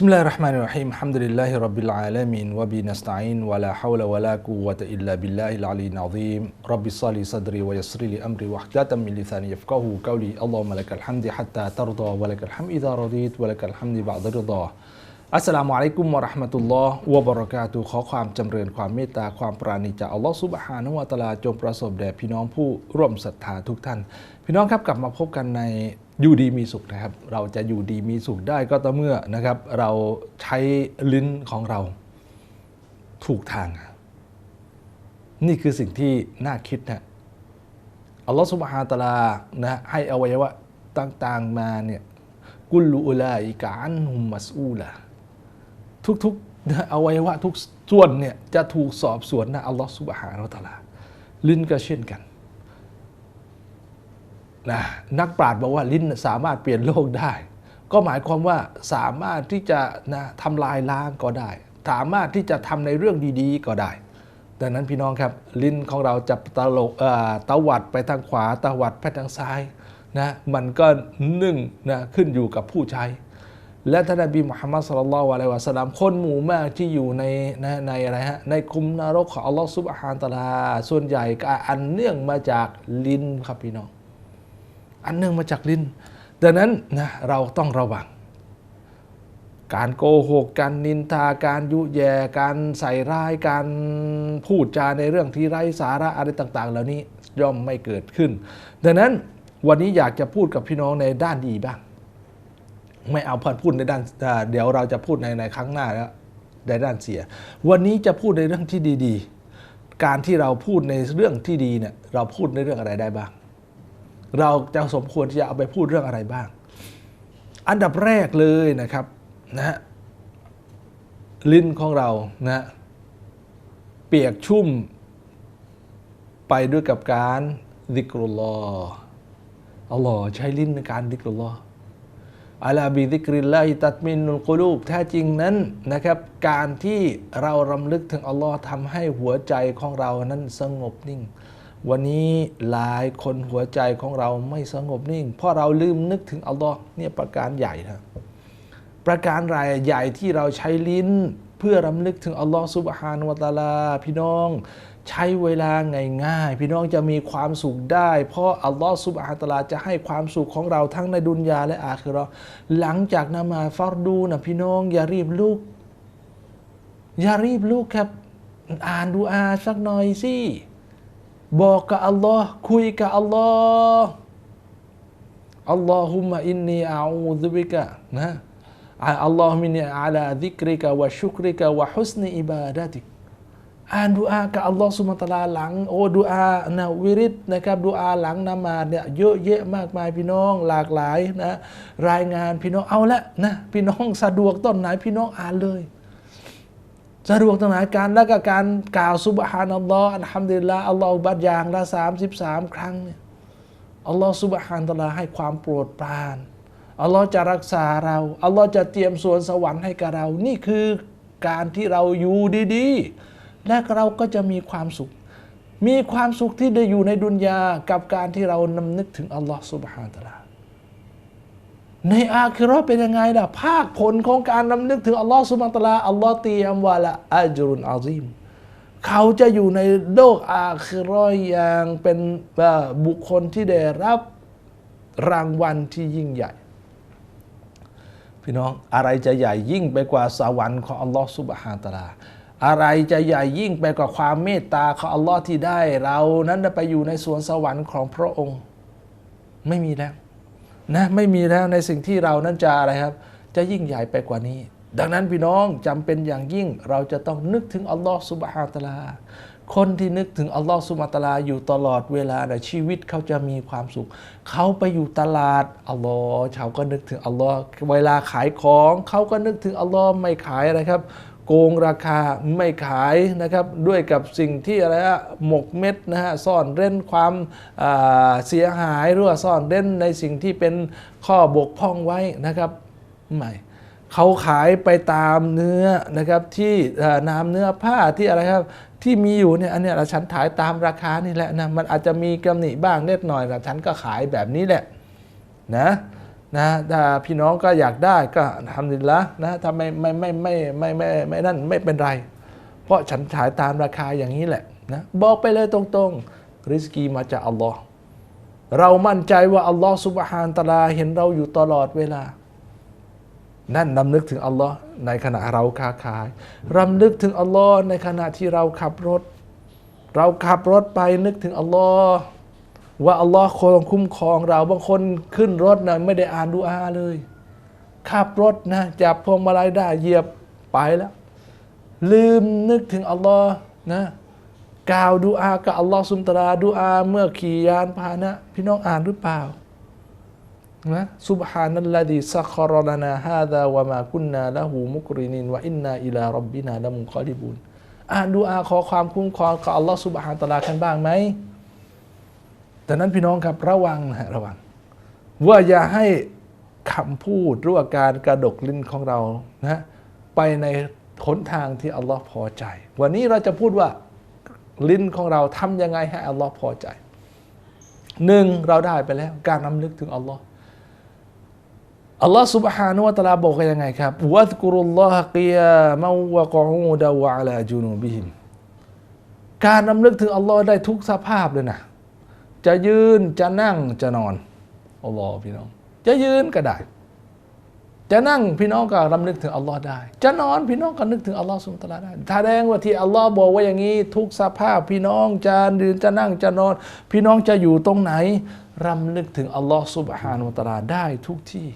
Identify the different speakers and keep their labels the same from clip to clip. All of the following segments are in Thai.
Speaker 1: بسم الله الرحمن الرحيم الحمد لله رب العالمين وبه نستعين ولا حول ولا قوة إلا بالله العلي العظيم رب صل صدري ويسر لي أمري واحلل من لساني يفقه قولي اللهم لك الحمد حتى ترضى ولك الحمد إذا رضيت ولك الحمد بعد رضا อัสสลามุอะลัยกุมวะเราะห์มะตุลลอฮ์วะบะเราะกาตุฮ์ขอความจำเริญความเมตตาความปราณีจากอัลลอฮ์ซุบฮานะฮูวะตะอาลาจงประสบแด่พี่น้องผู้ร่วมศรัทธาทุกท่าน พี่น้องครับกลับมาพบกันใน อยู่ดีมีสุขนะครับ เราจะอยู่ดีมีสุขได้ก็ต่อเมื่อนะครับ เราใช้ลิ้นของเราถูกทาง นี่คือสิ่งที่น่าคิดนะอัลลอฮ์ซุบฮานตะลานะให้อวัยวะต่างๆมาเนี่ยกุลูอุลาอิกะอันฮุมมัสอูลาทุกๆอวัยวะทุกส่วนเนี่ยจะถูกสอบสวนนะอัลลอฮฺสุบฮานาอัลลอฮลิ้นก็เช่นกัน นะนักปราชญ์บอกว่าลิ้นสามารถเปลี่ยนโลกได้ ก็หมายความว่าสามารถที่จะนะทำลายล้างก็ได้ สามารถที่จะทำในเรื่องดีๆ ก็ได้ ดังนั้นพี่น้องครับลิ้นของเราจะตลกตวัดไปทางขวาตะวัดไปทางซ้ายนะมันก็นึ่งนะขึ้นอยู่กับผู้ใช้ และท่านนบีมุฮัมมัดสุลลัลวะลัยวะสลามคนหมู่มากที่อยู่ในนะในอะไรฮะในคุมนรกของอัลลอฮฺซุบฮานตะลาส่วนใหญ่ก็อันเนื่องมาจากลิ้นครับพี่น้อง อันเนื่องมาจากลิ้นดังนั้นนะเราต้องระวัง การโกหก การนินทา การยุแยการใส่ร้าย การพูดจาในเรื่องที่ไร้สาระอะไรต่าง ๆ เหล่านี้ย่อมไม่เกิดขึ้น ดังนั้นวันนี้อยากจะพูดกับพี่น้องในด้านดีบ้าง ไม่เอาพูดในด้านเดี๋ยวเราจะพูดในในครั้งหน้าแล้วในด้านเสีย วันนี้จะพูดในเรื่องที่ดี ๆ การที่เราพูดในเรื่องที่ดีเนี่ยเราพูดในเรื่องอะไรได้บ้าง เราจะสมควรที่จะเอาไปพูดเรื่องอะไรบ้าง อันดับแรกเลยนะครับนะลิ้นของเรานะเปียกชุ่มไปด้วยกับการดิกรุลลอฮ์อัลลอฮ์ใช้ลิ้นในการดิกรุลลออัลาบิดิกริลลาฮิตัดมินุลกุลูบแท้จริงนั้นนะครับ การที่เรารำลึกถึงอัลลอฮ์ทำให้หัวใจของเรานั้นสงบนิ่ง วันนี้หลายคนหัวใจของเราไม่สงบนิ่ง เพราะเราลืมนึกถึงอัลลอฮ์เนี่ยประการใหญ่นะประการรายใหญ่ที่เราใช้ลิ้น เพื่อรำลึกถึงอัลลอฮ์ซุบฮานุวะตาลา พี่น้องใช้เวลาง่ายๆพี่น้องจะมีความสุขได้ เพราะอัลลอฮฺสุบฮานตะลาจะให้ความสุขของเราทั้งในดุนยาและอาคิรอหลังจากนมาฟารดูนะพี่น้องอย่ารีบลุก อย่ารีบลุกครับ อ่านดูอาสักหน่อยสิ บอกกับอัลลอฮ์คุยกับอัลลอฮ์อัลลอฮุมะอินนีอาอูซุบิกะนะอัลลอฮุมินีอาลาดิกริกะวะชุกริกะวะฮุสนีอิบาดะติกอ่านดูอากับอัลลอฮ์สุมตลาหลังโอ้ดูอานะวิริตนะครับดูอาหลังนมาเนี่ยเยอะแยะมากมายพี่น้องหลากหลายนะรายงานพี่น้องเอาละนะพี่น้องสะดวกต้นไหนพี่น้องอ่านเลย สะดวกตรงไหนการแล้วก็การกล่าวสุบฮานัลลอฮ์อัลฮัมดุลิลลาห์อัลลอฮ์บัดยางละสามสิบสามครั้งเนี่ยอัลลอฮ์สุบฮานตลาให้ความโปรดปรานอัลลอฮ์จะรักษาเราอัลลอฮ์จะเตรียมสวนสวรรค์ให้กับเรา นี่คือการที่เราอยู่ดีๆ และเราก็จะมีความสุข มีความสุขที่ได้อยู่ในดุนยากับการที่เรานำนึกถึงอัลลอฮ์สุบฮานตะลา ในอาคิรอเป็นยังไงล่ะ ภาคผลของการนำนึกถึงอัลลอฮ์สุบานตะลา อัลลอฮ์เตียมวาละอัจรุนอาซิมเขาจะอยู่ในโลกอาคิรออย่างเป็นบุคคลที่ได้รับรางวัลที่ยิ่งใหญ่ พี่น้องอะไรจะใหญ่ยิ่งไปกว่าสวรรค์ของอัลลอฮ์สุบฮานตะลาอะไรจะใหญ่ยิ่งไปกว่าความเมตตาของอัลลอฮ์ที่ได้ เรานั้นไปอยู่ในสวนสวรรค์ของพระองค์ ไม่มีแล้ว นะไม่มีแล้วในสิ่งที่เรานั้นจะอะไรครับ จะยิ่งใหญ่ไปกว่านี้ ดังนั้นพี่น้องจำเป็นอย่างยิ่งเราจะต้องนึกถึงอัลลอฮ์สุบฮาตลา คนที่นึกถึงอัลลอฮ์สุบฮาตลาอยู่ตลอดเวลาในชีวิตเขาจะมีความสุข เขาไปอยู่ตลาดอัลลอฮ์เขาก็นึกถึงอัลลอฮ์เวลาขายของเขาก็นึกถึงอัลลอฮ์ไม่ขายอะไรครับ โกงราคาไม่ขายนะครับด้วยกับสิ่งที่อะไรอะหมกเม็ดนะฮะซ่อนเร้นความเสียหายหรือว่าซ่อนเร้นในสิ่งที่เป็นข้อบกพร่องไว้นะครับไม่เขาขายไปตามเนื้อนะครับที่น้ำเนื้อผ้าที่อะไรครับที่มีอยู่เนี่ยอันนี้เราฉันขายตามราคานี่แหละนะมันอาจจะมีกำหนิบ้างเล็กหน่อยแต่ฉันก็ขายแบบนี้แหละนะ นะพี่น้องก็อยากได้ก็ทำดีละนะทำไม่ไม่ไม่ไม่ไม่ไม่ไม่นั่นไม่เป็นไร เพราะฉันขายตามราคาอย่างนี้แหละนะบอกไปเลยตรงๆ ริสกีมาจากอัลลอฮ์เรามั่นใจว่าอัลลอฮ์สุบฮานตะลาเห็นเราอยู่ตลอดเวลา นั่นรำลึกถึงอัลลอฮ์ในขณะเราค้าขายรำลึกถึงอัลลอฮ์ในขณะที่เราขับรถ เราขับรถไปนึกถึงอัลลอฮ์ ว่าอัลลอฮ์คงคุ้มครองเราบางคนขึ้นรถนะไม่ได้อ่านดูอาเลยขับรถนะจับพวงมาลัยได้เหยียบไปแล้ว ลืมนึกถึงอัลลอฮ์นะกล่าวดูอากับอัลลอฮ์ซุมตะราดูอาเมื่อขี่ยานพาหนะ พี่น้องอ่านหรือเปล่านะซุบฮานัลลดีซักครลนาฮาดาวะมากุนนาละหูมุกรินินวะอินนาอิลารับบินาละมุคอลิบุนอ่านดูอาขอความคุ้มครองกับอัลลอฮ์ซุบฮานตะอาลากันบ้างไหม แต่นั้นพี่น้องครับระวังนะระวัง ว่าอย่าให้คำพูดหรือว่าการกระดกลิ้นของเรานะไปในหนทางที่อัลลอฮ์พอใจ วันนี้เราจะพูดว่าลิ้นของเราทำยังไงให้อัลลอฮ์พอใจหนึ่งเราได้ไปแล้ว การนำลึกถึงอัลลอฮ์อัลลอฮ์ سبحانه และ تعالى บอกว่ายังไงครับวัซกุรุลลอฮะกิยามาวะกออูดะวะอะลาจุนูบิฮิมการนำลึกถึงอัลลอฮ์ได้ทุกสภาพเลยนะ จะยืนจะนั่งจะนอนอัลลอฮ์พี่น้อง จะยืนก็ได้ จะนั่งพี่น้องก็รำลึกถึงอัลลอฮ์ได้ จะนอนพี่น้องก็นึกถึงอัลลอฮ์สุลตาราได้แสดงว่าที่อัลลอฮ์บอกว่าอย่างนี้ ทุกสภาพพี่น้องจะยืนจะนั่งจะนอน พี่น้องจะอยู่ตรงไหนรำลึกถึงอัลลอฮ์สุบฮานุตะอาลาได้ทุกที่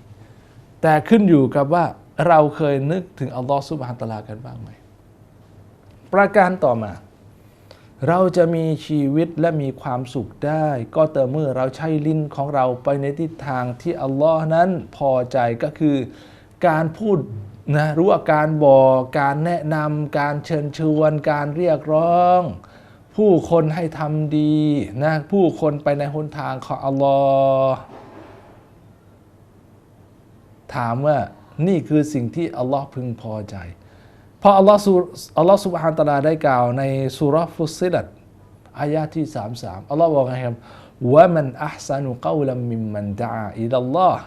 Speaker 1: แต่ขึ้นอยู่กับว่าเราเคยนึกถึงอัลลอฮ์สุบฮานุตะอาลากันบ้างไหมประการต่อมา เราจะมีชีวิตและมีความสุขได้ ก็ต่อเมื่อเราใช้ลิ้นของเราไปในทิศทางที่อัลลอฮ์นั้นพอใจก็คือการพูดนะรู้ว่าการบอกการแนะนำการเชิญชวน การเรียกร้อง ผู้คนให้ทำดีนะผู้คนไปในหนทางของอัลลอฮ์ถามว่านี่คือสิ่งที่อัลลอฮ์พึงพอใจ ราะอัลลอฮ์สุอัลลอฮ์สุบฮานตะลาได้กล่าวในสุรฟุสิลัตอายะที่33อัลลอฮ์บอกไงครับว่ามันอัพสันุกาวลัมมิมมันดาอิลลอฮ์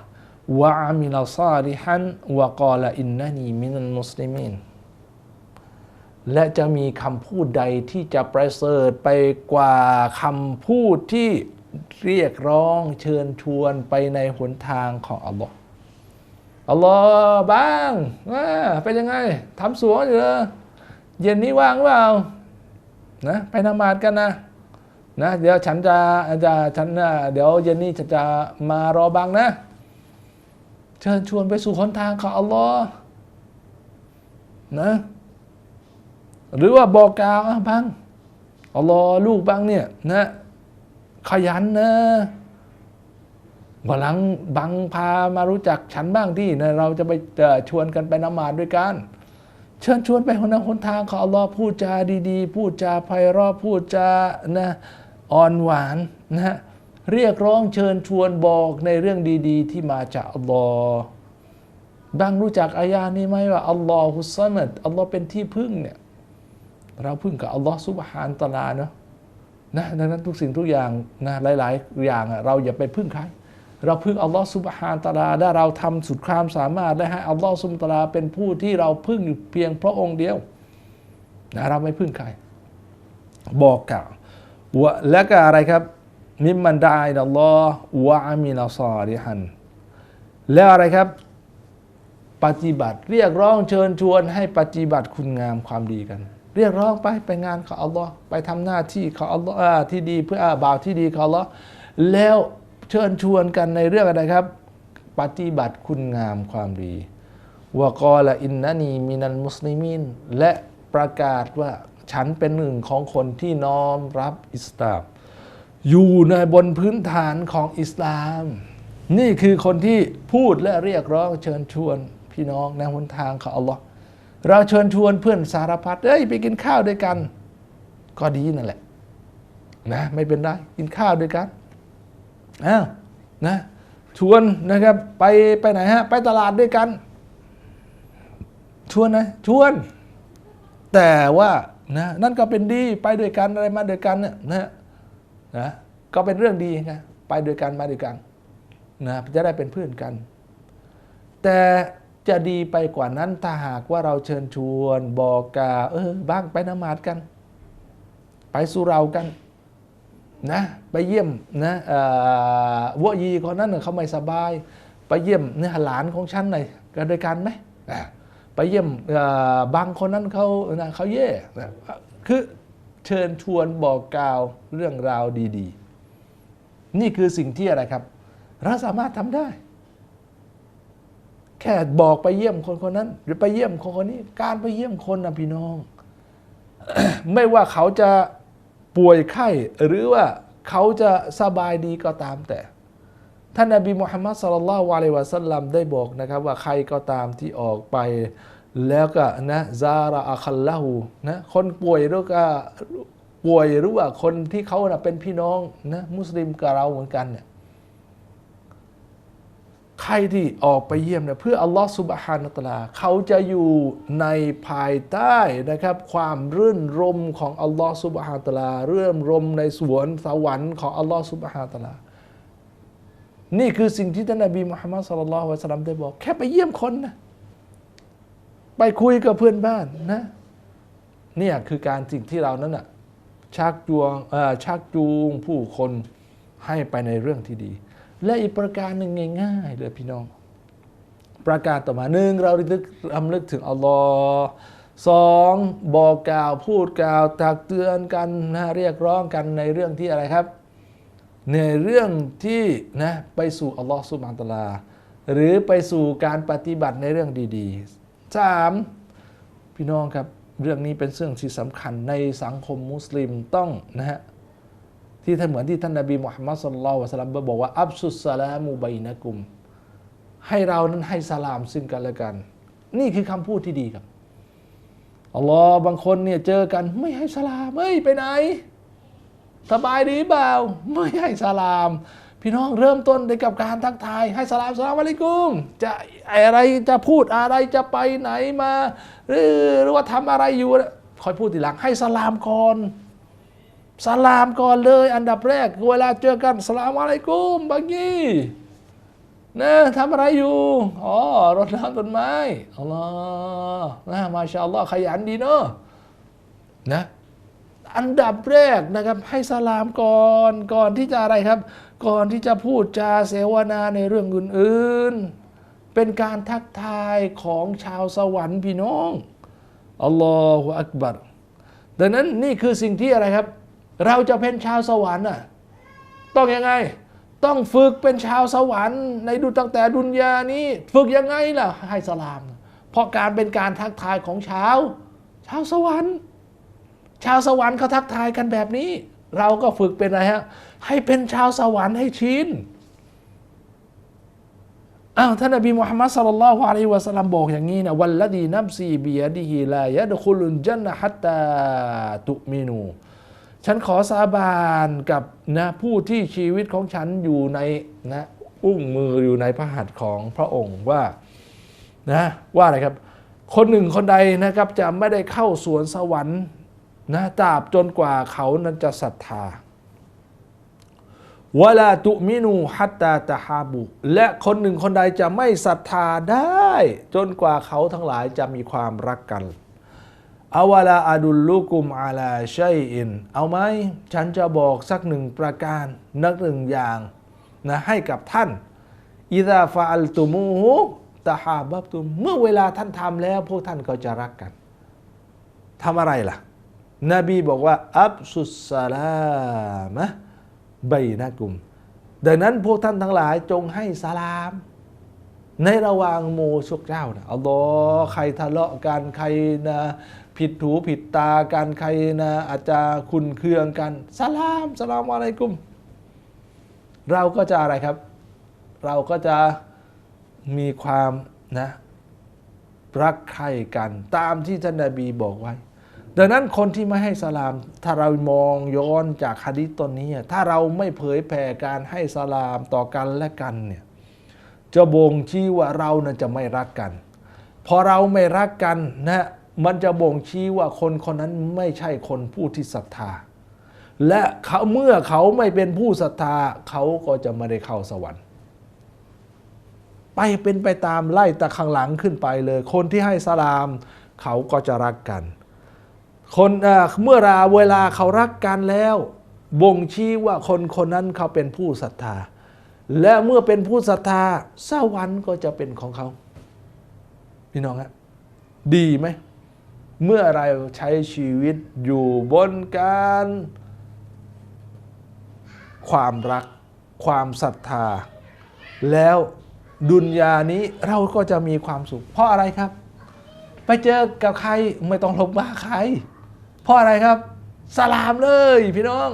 Speaker 1: วะอามิลซาลิฮันวะกาลอินนานีมินัลมุสลิมีนและจะมีคำพูดใดที่จะประเสริฐไปกว่าคำพูดที่เรียกร้องเชิญชวนไปในหนทางของอัลลอฮ์ อัลลอฮ์บ้างเป็นยังไงทำสวนอยู่เหรอเย็นนี้ว่างเปล่านะไปนมาดกันนะนะเดี๋ยวฉันจะจะฉันนะเดี๋ยวเย็นนี้ฉันจะมารอบังนะ เชิญชวนไปสู่หนทางของอัลลอฮ์นะหรือว่าบอกกล่าวอะบังอัลลอฮ์ลูกบังเนี่ยนะขยันนะ วันหลังบังพามารู้จักฉันบ้างที่นะเราจะไปชวนกันไปนมาดด้วยกัน เชิญชวนไปคนหนทางของอัลลอฮ์พูดจาดีๆ พูดจาไพเราะพูดจานะอ่อนหวานนะเรียกร้องเชิญชวนบอกในเรื่องดี ๆ ที่มาจากอัลลอฮ์บางรู้จักอายานี้ไหมว่าอัลลอฮุสซามัดอัลลอฮ์เป็นที่พึ่งเนี่ยเราพึ่งกับอัลลอฮ์ซุบฮานตะลาเนาะนะดังนั้นทุกสิ่งทุกอย่างนะหลาย ๆ อย่างเราอย่าไปพึ่งใคร เราพึ่งอัลลอฮ์ซุบฮานตะอาลาได้เราทำสุดความสามารถและให้อัลลอฮ์ซุบฮานตะอาลาเป็นผู้ที่เราพึ่งอยู่เพียงพระองค์เดียวนะเราไม่พึ่งใคร บอกกล่าววะและก็อะไรครับมิมมันไดาอิลลอฮ์วะอามิลซอลิฮันแล้วอะไรครับ ปฏิบัติเรียกร้องเชิญชวนให้ปฏิบัติคุณงามความดีกัน เรียกร้องไปไปงานของอัลลอฮ์ไปทำหน้าที่ของอัลลอฮ์ที่ดีเพื่ออาบ่าวที่ดีของอัลลอฮ์แล้ว เชิญชวนกันในเรื่องอะไรครับ ปฏิบัติคุณงามความดีวกอละอินนานีมินันมุสลิมินและประกาศว่าฉันเป็นหนึ่งของคนที่น้อมรับอิสลาม อยู่ในบนพื้นฐานของอิสลาม นี่คือคนที่พูดและเรียกร้องเชิญชวนพี่น้องในหนทางของอัลลอฮ์เราเชิญชวนเพื่อนสารพัดเอ้ยไปกินข้าวด้วยกัน ก็ดีนั่นแหละนะไม่เป็นไรกินข้าวด้วยกัน อ้าวนะชวนนะครับไปไปไหนฮะไปตลาดด้วยกัน ชวนนะชวน แต่ว่านะนั่นก็เป็นดีไปด้วยกันอะไรมาด้วยกันเนี่ยนะนะก็เป็นเรื่องดีไงไปด้วยกันมาด้วยกันนะจะได้เป็นเพื่อนกัน แต่จะดีไปกว่านั้นถ้าหากว่าเราเชิญชวนบอกกาเออบ้างไปนมาดกัน ไปสุเรากัน นะไปเยี่ยมนะเอ่อวยีคนนั้นน่ะเขาไม่สบาย ไปเยี่ยมเนี่ยหลานของฉันหน่อยกันด้วยกันไหมไปเยี่ยมบางคนนั้นเขาเขาแย่นะคือเชิญชวนบอกกล่าวเรื่องราวดี ๆ นี่คือสิ่งที่อะไรครับ เราสามารถทำได้ แค่บอกไปเยี่ยมคนคนนั้น หรือไปเยี่ยมคนคนนี้ การไปเยี่ยมคนนะพี่น้อง ไม่ว่าเขาจะ ป่วยไข้หรือว่าเขาจะสบายดีก็ตามแต่ ท่านนบีมุฮัมมัดสุลลัลวะลัยวะสัลลัมได้บอกนะครับว่าใครก็ตามที่ออกไป แล้วก็นะซาระอัคัลละหูนะคนป่วยหรือก็ป่วยหรือว่าคนที่เขานะเป็นพี่น้องนะมุสลิมกับเราเหมือนกันเนี่ย ใครที่ออกไปเยี่ยมเนี่ยเพื่ออัลลอฮ์สุบฮานะตะลาเขาจะอยู่ในภายใต้นะครับ ความรื่นรมของอัลลอฮ์สุบฮานะตะลาเรื่มรมในสวนสวรรค์ของอัลลอฮ์สุบฮานะตะลา นี่คือสิ่งที่ท่านนบีมุฮัมมัดสุลลัลลอฮุอะลัยฮิวะสลลัมได้บอก แค่ไปเยี่ยมคนนะไปคุยกับเพื่อนบ้านนะเนี่ยคือการสิ่งที่เรานั้นน่ะชักจูงชักจูงผู้คนให้ไปในเรื่องที่ดี และอีกประการหนึ่งง่ายๆเลยพี่น้อง ประการต่อมาหนึ่งเราระลึกรำลึกถึงอัลลอฮ์สองบอกกล่าวพูดกล่าวตักเตือนกันนะเรียกร้องกันในเรื่องที่อะไรครับ ในเรื่องที่นะไปสู่อัลลอฮ์สุบานตลา หรือไปสู่การปฏิบัติในเรื่องดีๆสามพี่น้องครับเรื่องนี้เป็นเรื่องที่สำคัญในสังคมมุสลิมต้องนะฮะ ที่ท่านเหมือนที่ท่านนบีมุฮัมมัดสุลลัลลอฮุอะลัยฮิวะสลัมบอกว่าอับสุสลามุบัยนะกุม ให้เรานั้นให้สลามซึ่งกันและกัน นี่คือคำพูดที่ดีครับอัลลอฮ์บางคนเนี่ยเจอกันไม่ให้สลามเฮ้ยไปไหน สบายดีเปล่าไม่ให้สลาม พี่น้องเริ่มต้นด้วยกับการทักทาย ให้สลามสลามอะลัยกุม จะอะไรจะพูดอะไรจะไปไหนมา หรือหรือว่าทำอะไรอยู่คอยพูดทีหลังให้สลามก่อน สลามก่อนเลย อันดับแรก เวลาเจอกันสลามอะลัยกุมบางยี่นะทำอะไรอยู่ อ๋อรดน้ำต้นไม้อัลลอฮ์นะมาชาอัลลอฮ์ขยันดีเนอะนะอันดับแรกนะครับให้สลามก่อนก่อนที่จะอะไรครับ ก่อนที่จะพูดจาเสวนาในเรื่องอื่นๆ เป็นการทักทายของชาวสวรรค์พี่น้องอัลลอฮฺอักบัรดังนั้นนี่คือสิ่งที่อะไรครับ เราจะเป็นชาวสวรรค์น่ะต้องยังไง ต้องฝึกเป็นชาวสวรรค์ ในดูตั้งแต่ดุนยานี้ ฝึกยังไงล่ะให้สลาม เพราะการเป็นการทักทายของชาวชาวสวรรค์ ชาวสวรรค์เขาทักทายกันแบบนี้ เราก็ฝึกเป็นอะไรฮะให้เป็นชาวสวรรค์ให้ชินอ้าวท่านนบีมุฮัมมัดสัลลัลลอฮุอะลัยฮิวะสัลลัมบอกอย่างนี้นะวัลลดีนับซีบียดิฮิลายะดคุลุนจันนะฮัตตาตุมินู ฉันขอสาบานกับนะผู้ที่ชีวิตของฉันอยู่ในนะอุ้งมืออยู่ในพระหัตถ์ของพระองค์ว่านะว่าอะไรครับ คนหนึ่งคนใดนะครับจะไม่ได้เข้าสวนสวรรค์นะตราบจนกว่าเขานั้นจะศรัทธาวลาตุมินูฮัตตาตะฮาบุ และคนหนึ่งคนใดจะไม่ศรัทธาได้ จนกว่าเขาทั้งหลายจะมีความรักกัน อาวลาอาดุลลูกุมอาลาชัยอิน เอาไหมฉันจะบอกสักหนึ่งประการ นักหนึ่งอย่างนะให้กับท่านอิดาฟาอัลตุมูฮุตะฮาบับตุมเมื่อเวลาท่านทำแล้วพวกท่านก็จะรักกันทำอะไรล่ะ นบีบอกว่า อับสุสสลามะใบนะกุม ดังนั้นพวกท่านทั้งหลายจงให้สลาม ในระหว่างโมชุกเจ้านะอัลลอฮ์ใครทะเลาะกันใครนะ ผิดหูผิดตากันใครนะอาจจะคุณเคืองกันสลามสลามอะไรกุ้ม เราก็จะอะไรครับ เราก็จะมีความนะรักใคร่กันตามที่ท่านนบีบอกไว้ ดังนั้นคนที่ไม่ให้สลาม ถ้าเรามองย้อนจากฮะดิษตนนี้ ถ้าเราไม่เผยแผ่การให้สลามต่อกันและกันเนี่ยจะบ่งชี้ว่าเรานะจะไม่รักกัน พอเราไม่รักกันนะ มันจะบ่งชี้ว่าคนคนนั้นไม่ใช่คนผู้ที่ศรัทธา และเขาเมื่อเขาไม่เป็นผู้ศรัทธาเขาก็จะไม่ได้เข้าสวรรค์ ไปเป็นไปตามไล่ตะข้างหลังขึ้นไปเลย คนที่ให้สลามเขาก็จะรักกัน คนเอ่อเมื่อราเวลาเขารักกันแล้วบ่งชี้ว่าคนคนนั้นเขาเป็นผู้ศรัทธา และเมื่อเป็นผู้ศรัทธาสวรรค์ก็จะเป็นของเขา พี่น้องฮะดีไหม เมื่อเราใช้ชีวิตอยู่บนการ ความรัก ความศรัทธา แล้วดุนยานี้เราก็จะมีความสุข เพราะอะไรครับ ไปเจอกับใครไม่ต้องลงมาใคร เพราะอะไรครับ สลามเลยพี่น้อง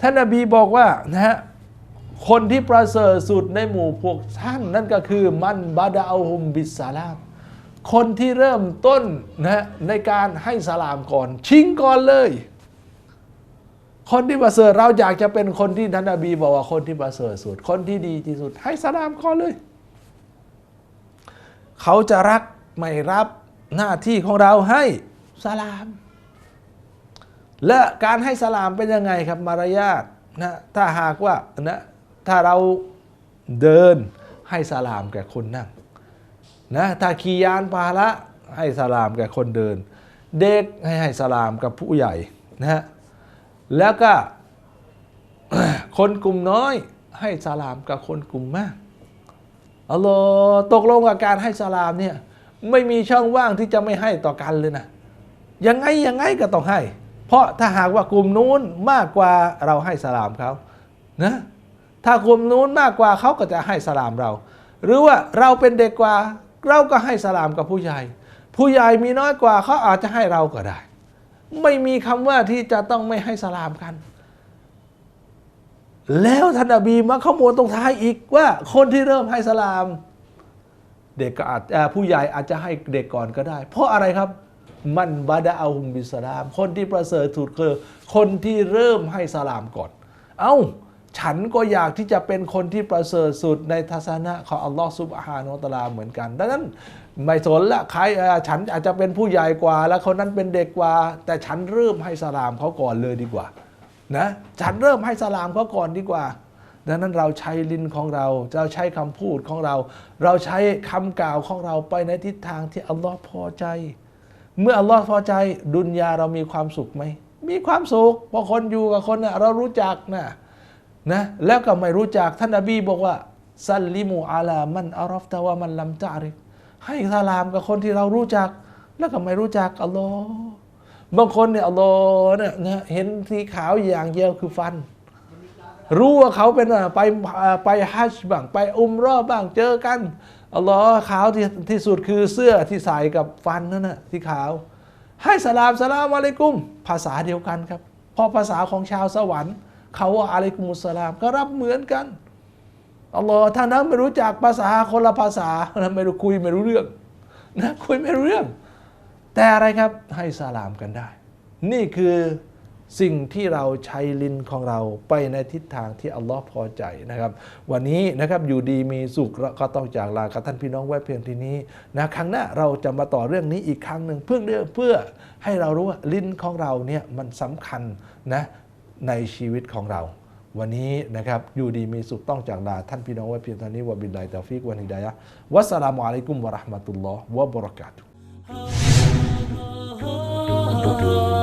Speaker 1: ท่านนบีบอกว่านะฮะคนที่ประเสริฐสุดในหมู่พวกท่านนั่นก็คือมันบาดาอุมบิสสลาม คนที่เริ่มต้นนะในการให้สลามก่อน ชิงก่อนเลย คนที่ประเสริฐเราอยากจะเป็นคนที่ท่านนบีบอกว่าคนที่ประเสริฐสุด คนที่ดีที่สุด ให้สลามก่อนเลย เขาจะรักไม่รับหน้าที่ของเราให้สลาม และการให้สลามเป็นยังไงครับมารยาทนะถ้าหากว่านะถ้าเราเดินให้สลามแก่คนนั่ง นะถ้าขี่ยานพาหนะให้สลามแก่คนเดิน เด็กให้ให้สลามกับผู้ใหญ่นะฮะแล้วก็คนกลุ่มน้อยให้สลามกับคนกลุ่มมากอัลลอฮ์ตกลงกับการให้สลามเนี่ยไม่มีช่องว่างที่จะไม่ให้ต่อกันเลยนะยังไงยังไงก็ต้องให้ เพราะถ้าหากว่ากลุ่มนู้นมากกว่าเราให้สลามเขานะถ้ากลุ่มนู้นมากกว่าเขาก็จะให้สลามเรา หรือว่าเราเป็นเด็กกว่า เราก็ให้สลามกับผู้ใหญ่ ผู้ใหญ่มีน้อยกว่าเขาอาจจะให้เราก็ได้ ไม่มีคำว่าที่จะต้องไม่ให้สลามกัน แล้วท่านนบีมาขโมยตรงท้ายอีกว่าคนที่เริ่มให้สลาม เด็กก็อาจผู้ใหญ่อาจจะให้เด็กก่อนก็ได้ เพราะอะไรครับมันบาดาอัลฮุมบิสลาม คนที่ประเสริฐสุดคือคนที่เริ่มให้สลามก่อน เอ้า ฉันก็อยากที่จะเป็นคนที่ประเสริฐสุดในทัศนะของอัลลอฮฺซุบฮานาอัลตลาเหมือนกัน ดังนั้นไม่สนละใครฉันอาจจะเป็นผู้ใหญ่กว่า แล้วคนนั้นเป็นเด็กกว่า แต่ฉันเริ่มให้สลามเขาก่อนเลยดีกว่านะฉันเริ่มให้สลามเขาก่อนดีกว่า ดังนั้นเราใช้ลิ้นของเรา เราใช้คำพูดของเรา เราใช้คำกล่าวของเราไปในทิศทางที่อัลลอฮ์พอใจ เมื่ออัลลอฮ์พอใจดุนยาเรามีความสุขไหมมีความสุขเพราะคนอยู่กับคนน่ะเรารู้จักน่ะ นะแล้วก็ไม่รู้จักท่านนบีบอกว่าซัลลิมูอาลามันอารอฟตะวามันลัมจาริกให้สลามกับคนที่เรารู้จัก แล้วก็ไม่รู้จักอัลลอฮ์บางคนเนี่ยอัลลอฮ์เนี่ยนะเห็นสีขาวอย่างเดียวคือฟัน รู้ว่าเขาเป็นอะไปไปฮัจบ้างไปอุมรอบ้างเจอกันอัลลอฮ์ขาวที่ที่สุดคือเสื้อที่ใส่กับฟันนั่นนะที่ขาว ให้สลามสลามอะลัยกุม ภาษาเดียวกันครับ เพราะภาษาของชาวสวรรค์ เขาว่าอะลัยกุมุสลามก็รับเหมือนกันอัลลอฮ์ท่านนั้นไม่รู้จักภาษาคนละภาษานะไม่รู้คุยไม่รู้เรื่องนะคุยไม่รู้เรื่อง แต่อะไรครับให้สลามกันได้ นี่คือสิ่งที่เราใช้ลิ้นของเราไปในทิศทางที่อัลลอฮ์พอใจนะครับ วันนี้นะครับอยู่ดีมีสุขก็ต้องจากลากับท่านพี่น้องไว้เพียงทีนี้นะครั้งหน้าเราจะมาต่อเรื่องนี้อีกครั้งหนึ่งเพื่อเพื่อให้เรารู้ว่าลิ้นของเราเนี่ยมันสำคัญนะ ในชีวิตของเรา วันนี้นะครับอยู่ดีมีสุขต้องจากลาท่านพี่น้องไว้เพียงเท่านี้วะบิลลาฮิตาฟิกวันฮิดายะวัสสลามุอะลัยกุมวะราะห์มะตุลลอฮ์วะบะเราะกาตุฮ์